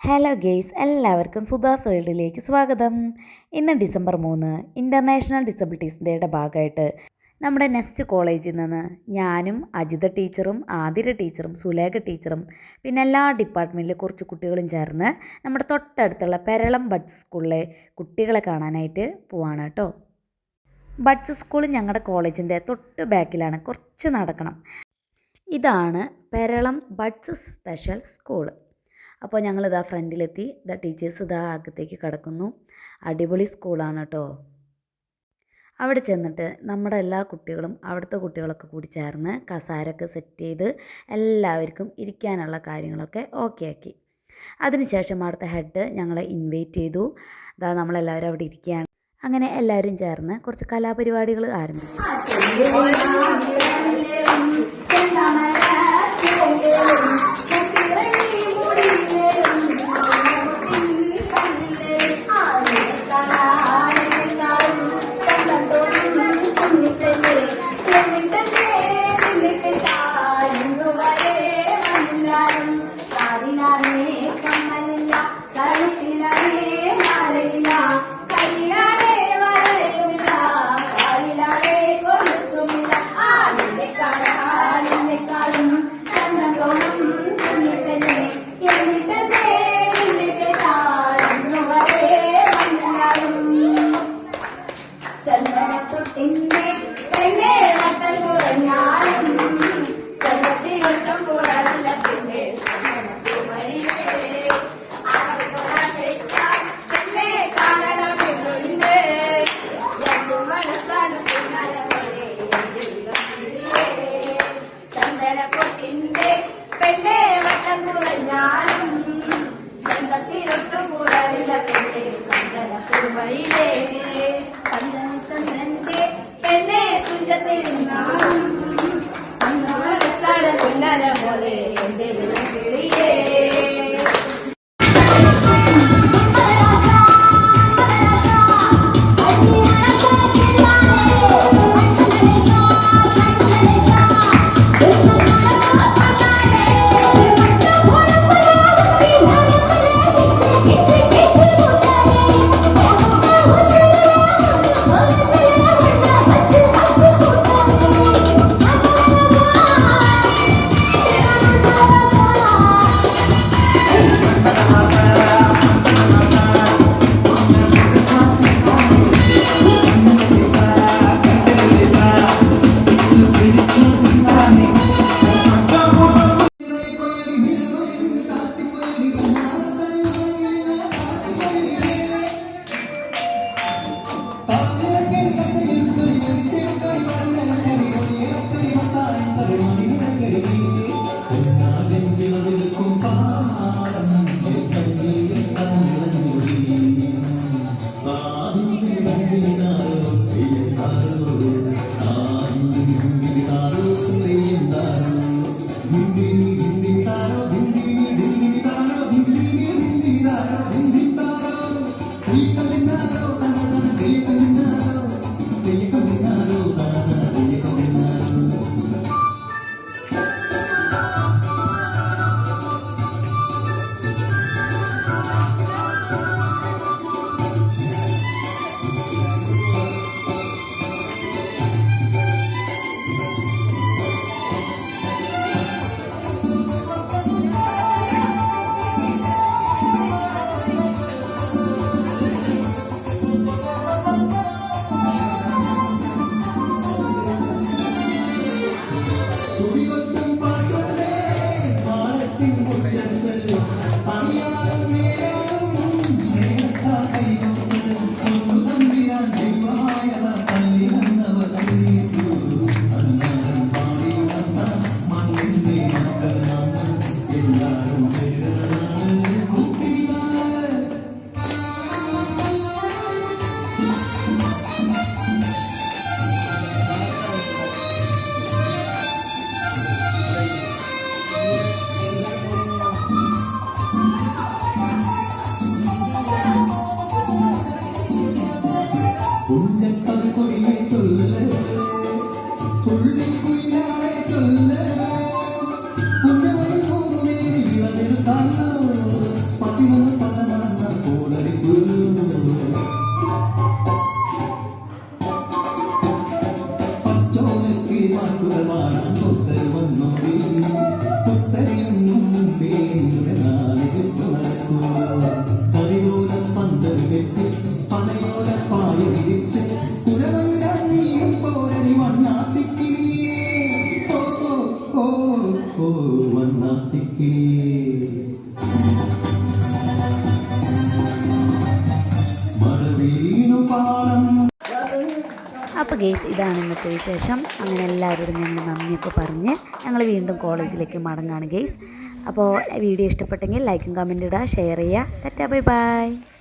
Hello guys എല്ലാവർക്കും സുധാസ് വേൾഡിലേക്ക് സ്വാഗതം. ഇന്ന് ഡിസംബർ മൂന്ന്. ഇന്റർനാഷണൽ ഡിസബിലിറ്റീസ് ഡേയുടെ ഭാഗമായിട്ട് നമ്മുടെ നെസ്റ്റ് കോളേജിൽ നിന്ന് ഞാനും അജിത ടീച്ചറും ആതിര ടീച്ചറും സുലേഖ ടീച്ചറും പിന്നെ എല്ലാ ഡിപ്പാർട്ട്മെന്റിലെ കുറച്ച് കുട്ടികളും ചേർന്ന് നമ്മുടെ തൊട്ടടുത്തുള്ള പെരളം ബഡ്സ് സ്കൂളിലെ കുട്ടികളെ കാണാനായിട്ട് പോവാണ് കേട്ടോ. ബഡ്സ് സ്കൂൾ ഞങ്ങളുടെ കോളേജിന്റെ തൊട്ട് ബാക്കിലാണ്. കുറച്ച് നടക്കണം. ഇതാണ് പെരളം ബഡ്സ് സ്പെഷ്യൽ സ്കൂൾ. അപ്പോൾ ഞങ്ങൾ ഇതാ ഫ്രണ്ടിലെത്തി. ഇതാ ടീച്ചേഴ്സ് ഇതാ അകത്തേക്ക് കിടക്കുന്നു. അടിപൊളി സ്കൂളാണ് കേട്ടോ അവിടെ ചെന്നിട്ട് നമ്മുടെ എല്ലാ കുട്ടികളും അവിടുത്തെ കുട്ടികളൊക്കെ കൂടി ചേർന്ന് കസാരൊക്കെ സെറ്റ് ചെയ്ത് എല്ലാവർക്കും ഇരിക്കാനുള്ള കാര്യങ്ങളൊക്കെ ഓക്കെ ആക്കി. അതിനുശേഷം അവിടുത്തെ ഹെഡ് ഞങ്ങളെ ഇൻവൈറ്റ് ചെയ്തു. ഇതാ നമ്മളെല്ലാവരും അവിടെ ഇരിക്കുകയാണ്. അങ്ങനെ എല്ലാവരും ചേർന്ന് കുറച്ച് കലാപരിപാടികൾ ആരംഭിച്ചു. പോലെ എന്റെ Mm-hmm. burning മഴ അപ്പോൾ ഗേസ് ഇതാണ് ഇന്നത്തെ വിശേഷം. അങ്ങനെ എല്ലാവരോടും ഞങ്ങൾ നന്ദിയൊക്കെ പറഞ്ഞ് ഞങ്ങൾ വീണ്ടും കോളേജിലേക്ക് മടങ്ങാണ് ഗേസ്. അപ്പോൾ വീഡിയോ ഇഷ്ടപ്പെട്ടെങ്കിൽ ലൈക്കും കമന്റ് ഇടുക ഷെയർ ചെയ്യുക. Tata bye bye.